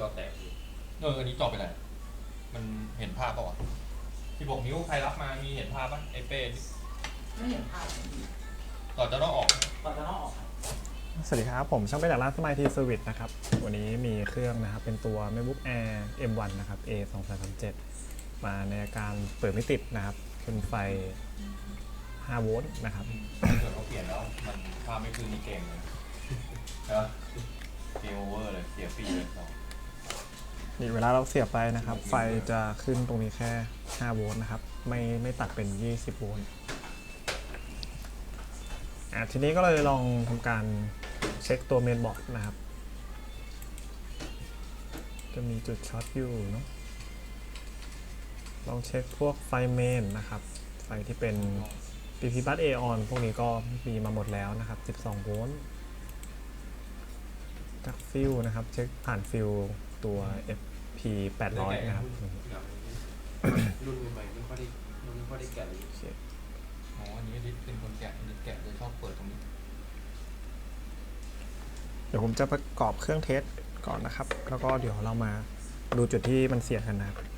จอแตกอยู่เอออันนี้จอไปไหนมันเห็นภาพปะวะที่บอกนิ้วใครรับมามีเห็นภาพปะไอเป้ไม่เห็นภาพต่อจะต้องออกตอนจะต้องออกครับสวัสดีครับ ผมช่างเป็นจากร้านสมายทีเซอร์วิสนะครับ วันนี้มีเครื่องนะครับ เป็นตัว MacBook Air M1 นะครับ A 2 3 3 7มาในอาการเปิดไม่ติดนะครับเป็นไฟ 5 โวลต์นะครับ ถ้าเกิดเขาเปลี่ยนแล้วมันภาพไม่ขึ้นในเกมเลยใช่ปะเกมโอเวอร์เลยเสียฟรีเลยสอง นี่เวลาเราเสียบไปนะครับ ไฟจะขึ้นตรงนี้แค่ 5 โวลต์นะครับ ไม่ไม่ตัดเป็น 20 โวลต์อะทีนี้ก็เลยลองทำการเช็คตัวเมนบอร์ดนะครับ จะมีจุดช็อตอยู่เนาะลองเช็คพวกไฟเมนนะครับ ไฟที่เป็น PP bus A on พวกนี้ก็มีมาหมดแล้วนะครับ 12 โวลต์จากฟิลนะครับ เช็คผ่านฟิลตัว f FP 800นะครับรุ่นใหม่ๆไม่ค่อยได้ไม่ค่อยได้แกะเลยโอเคอ๋ออันนี้ดิสเป็นคนแกะดิสแกะจะชอบเปิดตรงนี้ เดี๋ยวผมจะประกอบเครื่องเทสก่อนนะครับ แล้วก็เดี๋ยวเรามาดูจุดที่มันเสียกันนะครับ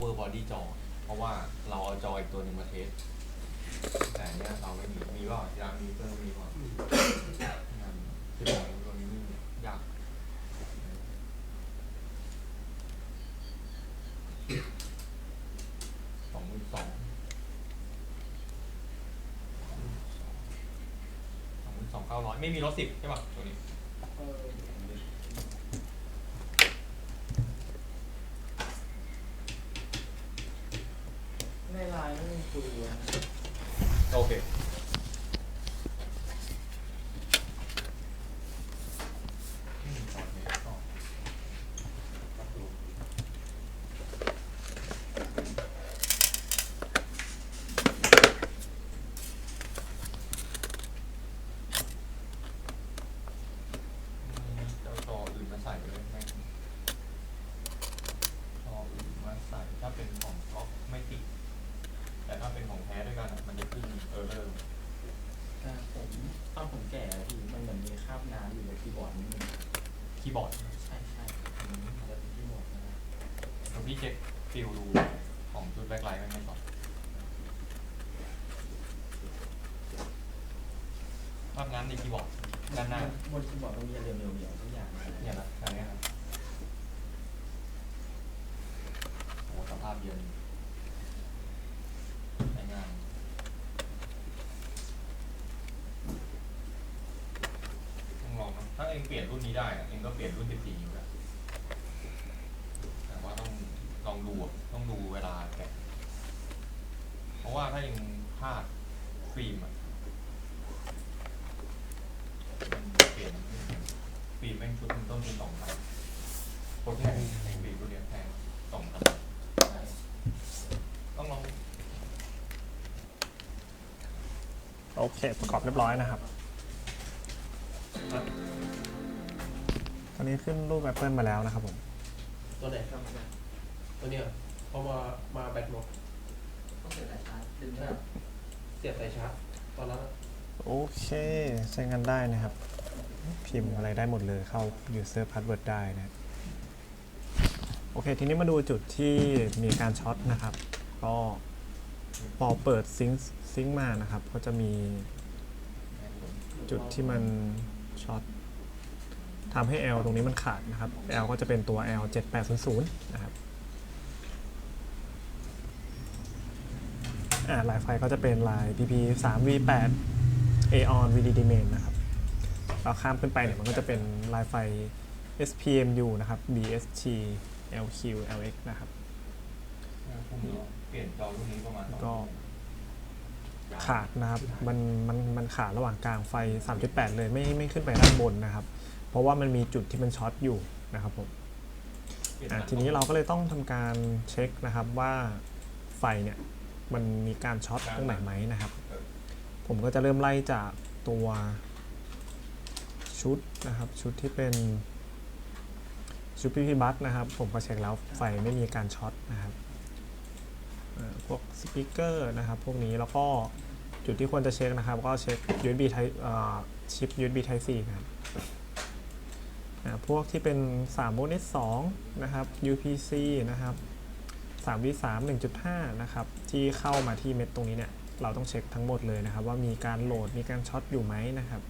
เวอร์บอดี้จอ เพราะว่าเราเอาจออีกตัวหนึ่งมาเทส แต่อันเนี้ยเราไม่มี มีว่าอยางมีเพิ่มมีว่าคือของตัวนี้นี่ยาก สองหมื่นสองสองหมื่นสองเก้าร้อยไม่มีรถสิบใช่ป่ะตัวนี้ เออ 对，对， ผมแก่อะพี่มันเหมือนมีคราบน้ำอยู่ในคีย์บอร์ดนิดนึงคีย์บอร์ดใช่ใช่อืมอาจจะเป็นคีย์บอร์ดนะเดี๋ยวพี่เช็คฟิลดูของชุดแบ็คไลท์ไม่ก่อนภาพนั้นในคีย์บอร์ดด้านหน้าบนคีย์บอร์ดต้องมีอะไรเหนียวๆทุกอย่างนะเนี่ยนะอันเนี้ยครับโอ้สภาพเย็นใช้งานต้องลองนะถ้าเองเปลี่ยนรุ่นนี้ได้อะเองก็เปลี่ยนรุ่น 14นิ้วได้แต่ว่าต้องลองดูอะต้องดูเวลาแกะเพราะว่าถ้ายังพลาดฟิล์มอะมันเปลี่ยนฟิล์มแม่งชุดหนึงต้นทุนสองพันโคตรแพงไอ้ฟิล์มรุ่นเนี้ยแพงสองพันต้องลอง โอเค ประกอบเรียบร้อยนะครับ อนนี้ขึ้นรูป Apple มาแล้วนะครับผมตัวไหนครับตัวเนี้ยพอมามาแบตหมดต้องเสียสายชาร์จดึงได้เสียบสายชาร์จตอนนั้นอะโอเค ใช้งานได้นะครับ พิมพ์อะไรได้หมดเลยเข้า user password ได้นะครับโอเค ทีนี้มาดูจุดที่มีการช็อตนะครับ ก็พอเปิดซิงค์ซิงค์มานะครับ ก็จะมีจุดที่มันช็อต ทำให้ L ตรงนี้มันขาดนะครับ L ก็จะเป็นตัว L 7800นะครับอ่าลายไฟก็จะเป็นลาย PP 3 V8 Aon VDD main นะครับเราข้ามขึ้นไปเนี่ยมันก็จะเป็นลายไฟ SPMU นะครับ BST LQ LX นะครับพรุ่งนี้เปลี่ยนจอรุ่นนี้ประมาณสองก็ขาดนะครับ มันมันมันขาดระหว่างกลางไฟ 3.8 เลยไม่ไม่ขึ้นไปด้านบนนะครับ เพราะว่ามันมีจุดที่มันช็อตอยู่นะครับผมเปลี่ยนอะจากทีนี้เราก็เลยต้องทำการเช็คนะครับว่าไฟเนี่ยมันมีการช็อตตรงไหนไหมนะครับ ผมก็จะเริ่มไล่จากตัวชุดนะครับ ชุดที่เป็นชุดพีพีบัสนะครับ ผมก็เช็คแล้วไฟไม่มีการช็อตนะครับเอ่อพวกสปีกเกอร์นะครับ พวกนี้แล้วก็จุดที่ควรจะเช็คนะครับ ก็เช็ค USB Type เอ่อชิป USB Type C นะครับอ่า พวกที่เป็น3โมเดล2นะครับ UPC นะครับ3 V 3 1.5 นะครับ ที่เข้ามาที่เม็ดตรงนี้เนี่ย เราต้องเช็คทั้งหมดเลยนะครับ ว่ามีการโหลดมีการช็อตอยู่ไหมนะครับ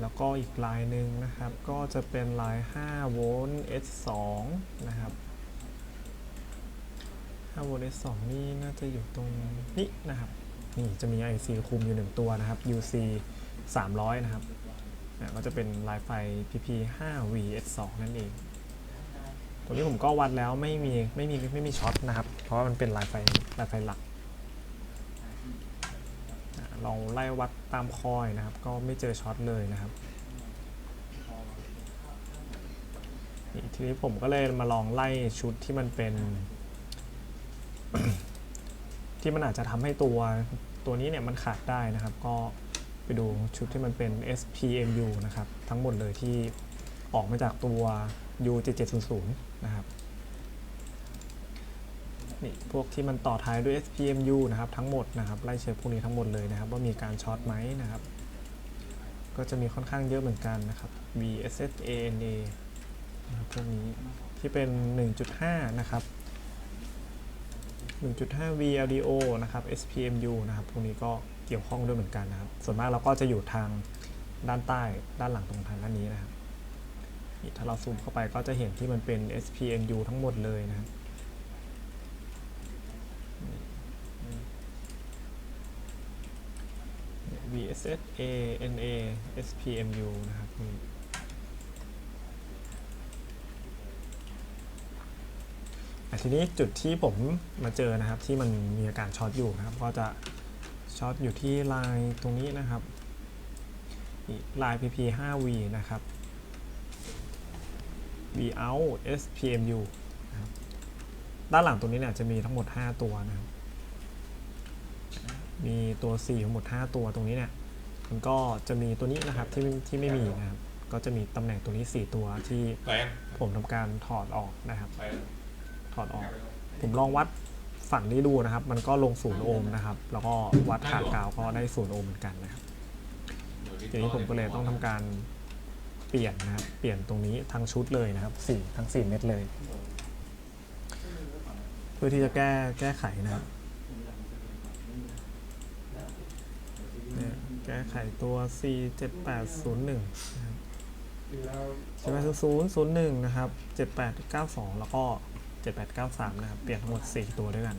แล้วก็อีกลายหนึ่งนะครับ ก็จะเป็นลาย5โวลต์ S2 นะครับ5โวลต์ S2 นี่น่าจะอยู่ตรงนี้นะครับ นี่จะมี IC คุมอยู่ 1 ตัวนะครับ UC 300 นะครับ ก็จะเป็นลายไฟ PP 5V S2 นั่นเองตรงนี้ผมก็วัดแล้วไม่มีไม่มีไม่มีช็อตนะครับ เพราะว่ามันเป็นลายไฟลายไฟหลักอะลองไล่วัดตามคอยนะครับ ก็ไม่เจอช็อตเลยนะครับนี่ทีนี้ผมก็เลยมาลองไล่ชุดที่มันเป็น ที่มันอาจจะทำให้ตัวตัวนี้เนี่ยมันขาดได้นะครับ ก็ ไปดูชุดที่มันเป็น SPMU นะครับ ทั้งหมดเลยที่ออกมาจากตัว U7700 นะครับนี่พวกที่มันต่อท้ายด้วย SPMU นะครับทั้งหมดนะครับไล่เช็คพวกนี้ทั้งหมดเลยนะครับ ว่ามีการช็อตไหมนะครับ ก็จะมีค่อนข้างเยอะเหมือนกันนะครับ VSSANA นะครับพวกนี้ที่เป็น 1.5 นะครับ 1.5 VLDO นะครับ SPMU นะครับพวกนี้ก็ เกี่ยวข้องด้วยเหมือนกันนะครับ ส่วนมากเราก็จะอยู่ทางด้านใต้ด้านหลังตรงทางด้านนี้นะครับถ้าเราซูมเข้าไปก็จะเห็นที่มันเป็น SPMU ทั้งหมดเลยนะครับ VSS ANA SPMU นะครับนี่ทีนี้จุดที่ผมมาเจอนะครับที่มันมีอาการช็อตอยู่นะครับ ก็จะ ช็อตอยู่ที่ลายตรงนี้นะครับนี่ลาย PP 5V นะครับ V out SPMU นะครับด้านหลังตัวนี้เนี่ยจะมีทั้งหมด 5 ตัวนะครับ มีตัว 4 ทั้งหมด 5 ตัวตรงนี้เนี่ย มันก็จะมีตัวนี้นะครับที่ที่ไม่มีนะครับ ก็จะมีตำแหน่งตัวนี้ 4 ตัวที่ไปยังผมทำการถอดออกนะครับไปถอดออก ผมลองวัด ฝั่งนี้ดูนะครับ มันก็ลงศูนย์โอห์มนะครับ แล้วก็วัดขาดกาวก็ได้ศูนย์โอห์มเหมือนกันนะครับทีนี้ผมก็เลยต้องทำการเปลี่ยนนะครับ เปลี่ยนตรงนี้ทั้งชุดเลยนะครับสี่ทั้งสี่เม็ดเลย เพื่อที่จะแก้แก้ไขนะครับแก้ไขตัว C 7 8 0 1นะครับดูแล้ว7 8 0 0 0 1นะครับ 7 8 9 2แล้วก็7 8 9 3นะครับ เปลี่ยนทั้งหมด4ตัวด้วยกัน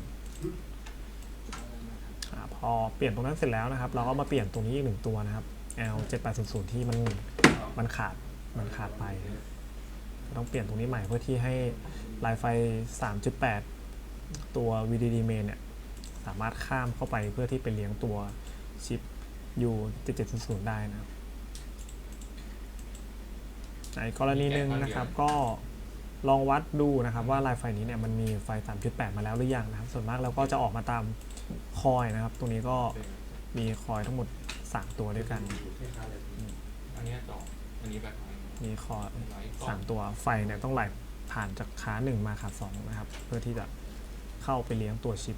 อพอเปลี่ยนตรงนั้นเสร็จแล้วนะครับ เราก็มาเปลี่ยนตรงนี้อีกหนึ่งตัวนะครับ L 7 8 0 0ที่มันมันขาดมันขาดไป ต้องเปลี่ยนตรงนี้ใหม่เพื่อที่ให้ลายไฟ 3.8 ตัว VDD main เนี่ยสามารถข้ามเข้าไปเพื่อที่ไปเลี้ยงตัวชิป U 7700ได้นะครับในกรณีหนึ่งนะครับก็ ลองวัดดูนะครับว่าลายไฟนี้เนี่ยมันมีไฟ 3.8 มาแล้วหรือยังนะครับ ส่วนมากเราก็จะออกมาตามคอยนะครับ ตรงนี้ก็มีคอยทั้งหมด 3 ตัวด้วยกัน อันเนี้ยจออันนี้แบบไหนมีคอยไลท์สามตัวไฟเนี่ยต้องไหลผ่านจากขาหนึ่งมาขาสองนะครับ เพื่อที่จะเข้าไปเลี้ยงตัวชิป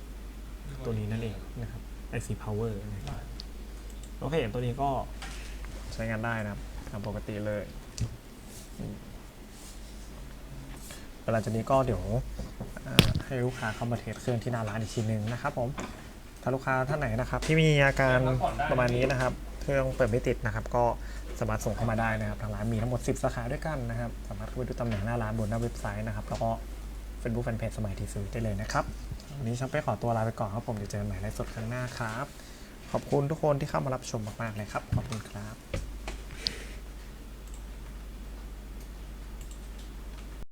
ตัวนี้นั่นเองนะครับ IC Power นะครับโอเคตัวนี้ก็ใช้งานได้นะครับตามปกติเลย หลังจากนี้ก็เดี๋ยวให้ลูกค้าเข้ามาเทสเครื่องที่หน้าร้านอีกทีหนึงนะครับผมถ้าลูกค้าท่านไหนนะครับ ที่มีอาการประมาณนี้นะครับ เครื่องเปิดไม่ติดนะครับ ก็สามารถส่งเข้ามาได้นะครับทางร้านมีทั้งหมด 10 สาขาด้วยกันนะครับ สามารถเข้าไปดูตำแหน่งหน้าร้านบนหน้าเว็บไซต์นะครับแล้วก็ Facebook Fanpage สมัยทีซื้อได้เลยนะครับวันนี้ช่างเป้ขอตัวลาไปก่อนครับผมเดี๋ยวเจอกันใหม่ในสดครั้งหน้าครับ ขอบคุณทุกคนที่เข้ามารับชมมากๆเลยครับขอบคุณครับ